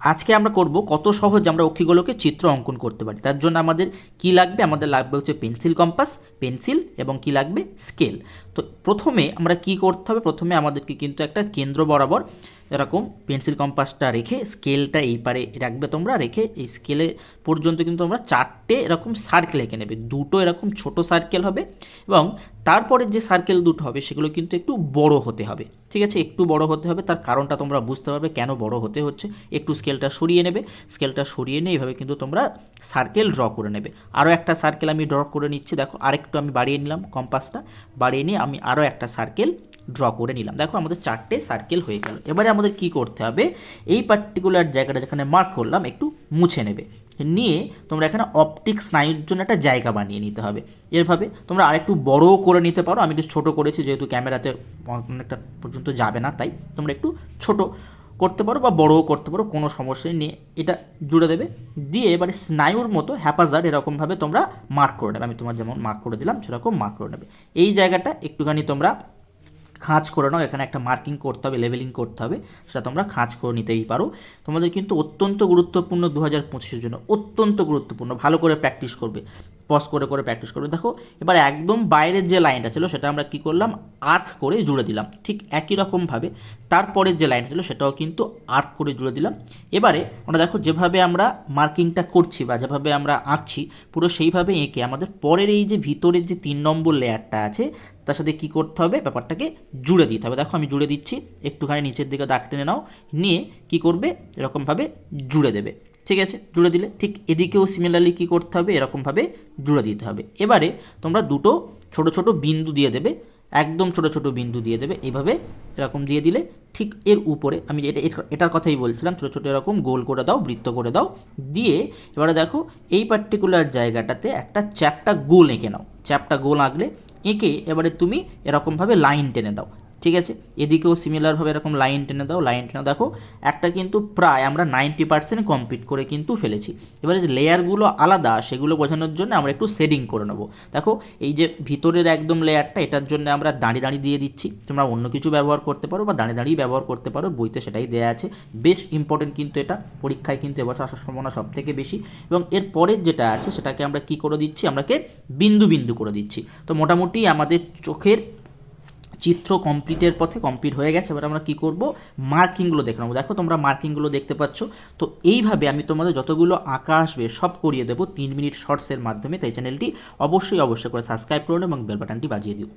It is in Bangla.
আজকে আমরা করব কত সহজ আমরা অক্ষিগুলোকে চিত্র অঙ্কন করতে পারি। তার জন্য আমাদের কি লাগবে? আমাদের লাগবে হচ্ছে পেন্সিল কম্পাস, পেন্সিল এবং কি লাগবে? স্কেল। তো প্রথমে আমরা কি করতে হবে? প্রথমে আমাদেরকে কিন্তু একটা কেন্দ্র বরাবর এরকম পেন্সিল কম্পাসটা রেখে স্কেলটা এই পারে রাখবে তোমরা। রেখে এই স্কেলে পর্যন্ত কিন্তু তোমরা চারটে এরকম সার্কেল এঁকে নেবে। দুটো এরকম ছোট সার্কেল হবে এবং তারপরে যে সার্কেল দুটো হবে, সেগুলো কিন্তু একটু বড় হতে হবে। ঠিক আছে? একটু বড় হতে হবে, তার কারণটা তোমরা বুঝতে পারবে কেন বড় হতে হচ্ছে। একটু স্কেলটা সরিয়ে নেবে। স্কেলটা সরিয়ে নিয়ে এইভাবে কিন্তু তোমরা সার্কেল ড্র করে নেবে। আরও একটা সার্কেল আমি ড্র করে নিচ্ছি, দেখো আরেকটু আমি বাড়িয়ে নিলাম কম্পাসটা বাড়িয়ে নিয়ে আমি আরও একটা সার্কেল ড্র করে নিলাম। দেখো আমাদের চারটে সার্কেল হয়ে গেল। এবারে আমাদের কি করতে হবে? এই পার্টিকুলার জায়গাটা যেখানে মার্ক করলাম, একটু মুছে নেবে। নিয়ে তোমরা এখানে অপটিক স্নায়ুর জন্য একটা জায়গা বানিয়ে নিতে হবে। এরভাবে তোমরা আরেকটু বড়ও করে নিতে পারো। আমি একটু ছোটো করেছি, যেহেতু ক্যামেরাতে অনেকটা পর্যন্ত যাবে না, তাই তোমরা একটু ছোট করতে পারো বা বড়ও করতে পারো, কোনো সমস্যাই নিয়ে এটা জুড়ে দেবে। দিয়ে এবারে স্নায়ুর মতো হ্যাপাজার এরকমভাবে তোমরা মার্ক করে নেবে। আমি তোমার যেমন মার্ক করে দিলাম, সেরকম মার্ক করে নেবে। এই জায়গাটা একটুখানি তোমরা খাঁজ করে নাও, এখানে একটা মার্কিং করতে হবে লেভেলিং করতে হবে, সেটা তোমরা খাঁজ করে নিতেই পারো। তোমাদের কিন্তু অত্যন্ত গুরুত্বপূর্ণ দু হাজার পঁচিশের জন্য অত্যন্ত গুরুত্বপূর্ণ, ভালো করে প্র্যাকটিস করবে। পজ করে করে প্র্যাকটিস করবে। দেখো, এবার একদম বাইরের যে লাইনটা ছিল, সেটা আমরা কি করলাম? আর্ক করে জুড়ে দিলাম। ঠিক একই রকমভাবে তারপরের যে লাইনটা ছিল, সেটাও কিন্তু আর্ক করে জুড়ে দিলাম। এবারে আমরা দেখো, যেভাবে আমরা মার্কিংটা করছি বা যেভাবে আমরা আঁকছি, পুরো সেইভাবে এঁকে আমাদের পরের এই যে ভিতরের যে তিন নম্বর লেয়ারটা আছে, তার সাথে কী করতে হবে? ব্যাপারটাকে জুড়ে দিতে হবে। দেখো, আমি জুড়ে দিচ্ছি, একটুখানি নিচের দিকে দাগ টেনে নাও, নিয়ে কী করবে? এরকমভাবে জুড়ে দেবে। ঠিক আছে? জুড়ে দিলে ঠিক এদিকেও সিমিলারলি কী করতে হবে? এরকমভাবে জুড়ে দিতে হবে। এবারে তোমরা দুটো ছোট ছোট বিন্দু দিয়ে দেবে, একদম ছোট ছোট বিন্দু দিয়ে দেবে। এইভাবে এরকম দিয়ে দিলে ঠিক এর উপরে, আমি এটা এটার কথাই বলছিলাম, ছোটো ছোটো এরকম গোল করে দাও, বৃত্ত করে দাও। দিয়ে এবারে দেখো, এই পার্টিকুলার জায়গাটাতে একটা চ্যাপটা গোল এঁকে নাও। চ্যাপটা গোল আঁকলে এঁকে এবারে তুমি এরকমভাবে লাইন টেনে দাও। ঠিক আছে? এদিকেও সিমিলারভাবে এরকম লাইন টেনে দাও লাইন টেনে দেখো, একটা কিন্তু প্রায় আমরা নাইনটি পার্সেন্ট কমপ্লিট করে কিন্তু ফেলেছি। এবারে যে লেয়ারগুলো আলাদা, সেগুলো বোঝানোর জন্য আমরা একটু শেডিং করে নেব। দেখো, এই যে ভিতরের একদম লেয়ারটা এটার জন্য আমরা দাঁড়িয়ে দাঁড়িয়ে দিয়ে দিচ্ছি। তোমরা অন্য কিছু ব্যবহার করতে পারো বা দাঁড়িয়ে দাঁড়িয়ে ব্যবহার করতে পারো। বইতে সেটাই দেওয়া আছে। বেশ ইম্পর্টেন্ট কিন্তু এটা। পরীক্ষায় কিন্তু এবছর আসার সম্ভাবনা সব থেকে বেশি। এবং এর পরের যেটা আছে, সেটাকে আমরা কি করে দিচ্ছি? আমরাকে বিন্দু বিন্দু করে দিচ্ছি। তো মোটামুটি আমাদের চোখের চিত্র কমপ্লিটের পথে কমপ্লিট হয়ে গেছে, এবার আমরা কি করব? মার্কিংগুলো দেখে নেব। দেখো, তোমরা মার্কিংগুলো দেখতে পাচ্ছ। তো এইভাবে আমি তোমাদের যতগুলো আঁকা আসবে সব করিয়ে দেবো তিন মিনিট শর্টসের মাধ্যমে, তাই চ্যানেলটি অবশ্যই অবশ্যই করে সাবস্ক্রাইব করুন এবং বেল বাটনটি বাজিয়ে দিও।